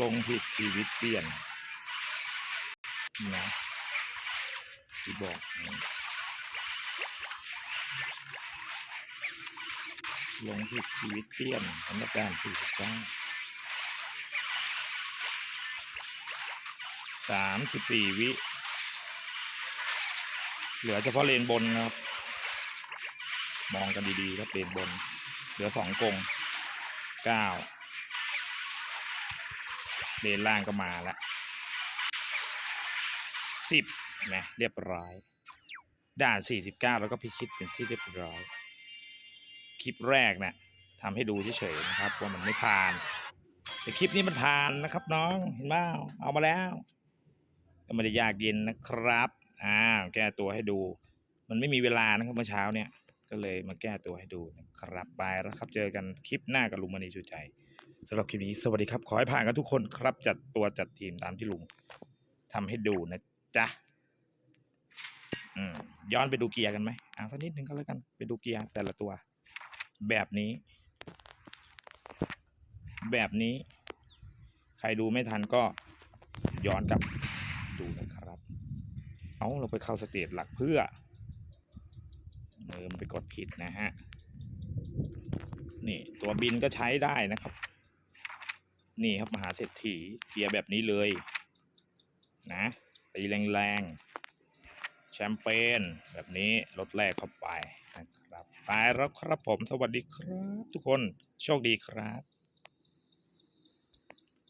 ลงผิดชีวิตเปลี่ยนนะที่บอกลงผิดชีวิตเปลี่ยนสำหรับการสี่สิบเก้าสามสิบสี่วิ เหลือเฉพาะเลนบนครับ มองกันดีๆครับเลนบน เหลือสองกงเก้า เลนล่างก็มาล้วสิบนะเรียบร้อย ด่านสี่สิบเก้าแล้วก็พิชิตเป็นที่เรียบร้อย คลิปแรกเนะี่ยทำให้ดูเฉยๆนะครับว่ามันไม่ผ่าน แต่คลิปนี้มันผ่านนะครับน้องเห็นไหมเอามาแล้วก็ไม่ได้ยากเย็นนะครับอ้าแก้ตัวให้ดู มันไม่มีเวลานะครับเมื่อเช้าเนี่ย ก็เลยมาแก้ตัวให้ดูนะครับไปแล้วครับเจอกันคลิปหน้ากับลุงมณีชูใจ สำหรับคลิปนี้สวัสดีครับ ขอให้ผ่านกันทุกคนครับจัดตัวจัดทีมตามที่ลุงทำให้ดูนะจ๊ะย้อนไปดูเกียร์กันไหมอ่าสักนิดนึงก็แล้วกัน ไปดูเกียร์แต่ละตัว แบบนี้ แบบนี้ ใครดูไม่ทันก็ย้อนกลับดูนะครับ เอาเราไปเข้าสเตจหลักเพื่อเออมันไปกดผิดนะฮะ นี่ตัวบินก็ใช้ได้นะครับ นี่ครับมหาเศรษฐีเกียร์แบบนี้เลยนะตีแรงๆ แชมเปญแบบนี้ลดแรกเข้าไปนะครับไปแล้วครับผมสวัสดีครับทุกคนโชคดีครับ